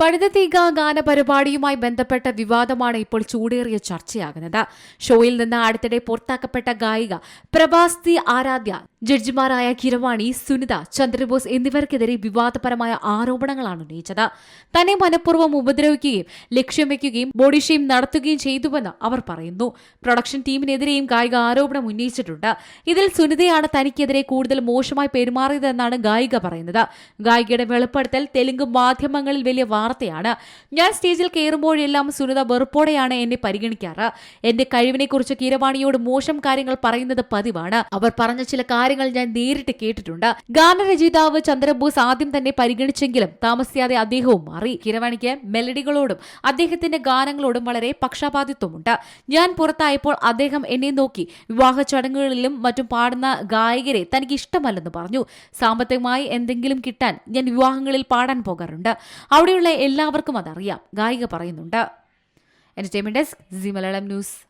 പഴുതതീക ഗാനപരിപാടിയുമായി ബന്ധപ്പെട്ട വിവാദമാണ് ഇപ്പോൾ ചൂടേറിയ ചർച്ചയാകുന്നത്. ഷോയിൽ നിന്ന് അടുത്തിടെ പുറത്താക്കപ്പെട്ട ഗായിക പ്രഭാസ്തി ആരാധ്യ ജഡ്ജിമാരായ കിരവാണി സുനിത ചന്ദ്രബോസ് എന്നിവർക്കെതിരെ വിവാദപരമായ ആരോപണങ്ങളാണ് ഉന്നയിച്ചത്. തന്നെ മനഃപൂർവം ഉപദ്രവിക്കുകയും ലക്ഷ്യം വയ്ക്കുകയും ബോഡി ഷെയിം നടത്തുകയും ചെയ്തുവെന്ന് അവർ പറയുന്നു. പ്രൊഡക്ഷൻ ടീമിനെതിരെയും ഗായിക ആരോപണം ഉന്നയിച്ചിട്ടുണ്ട്. ഇതിൽ സുനിതയാണ് തനിക്കെതിരെ കൂടുതൽ മോശമായി പെരുമാറിയതെന്നാണ് ഗായിക പറയുന്നത്. ഗായികയുടെ വെളിപ്പെടുത്തൽ തെലുങ്ക് മാധ്യമങ്ങളിൽ വലിയ വാർത്തയാണ്. ഞാൻ സ്റ്റേജിൽ കയറുമ്പോഴെല്ലാം സുനിത വെറുപ്പോടെയാണ് എന്നെ പരിഗണിക്കാറ്. എന്റെ കഴിവിനെക്കുറിച്ച് കിരവാണിയോട് മോശം കാര്യങ്ങൾ പറയുന്നത് പതിവാണ്. അവർ പറഞ്ഞ ചില കാര്യങ്ങൾ ഞാൻ നേരിട്ട് കേട്ടിട്ടുണ്ട്. ഗാനരചയിതാവ് ചന്ദ്രബോസ് ആദ്യം തന്നെ പരിഗണിച്ചെങ്കിലും താമസിയാതെ അദ്ദേഹവും മാറി. കിരവാണിക്ക് മെലഡികളോടും അദ്ദേഹത്തിന്റെ ഗാനങ്ങളോടും വളരെ പക്ഷപാതിത്വമുണ്ട്. ഞാൻ പുറത്തായപ്പോൾ അദ്ദേഹം എന്നെ നോക്കി. വിവാഹ ചടങ്ങുകളിലും മറ്റും പാടുന്ന ഗായകരെ തനിക്ക് ഇഷ്ടമല്ലെന്ന് പറഞ്ഞു. സാമ്പത്തികമായി എന്തെങ്കിലും കിട്ടാൻ ഞാൻ വിവാഹങ്ങളിൽ പാടാൻ പോകാറുണ്ട്. അവിടെയുള്ള എല്ലാവർക്കും അതറിയാം. ഗായിക പറയുന്നുണ്ട്. Entertainment desk Zee Malayalam news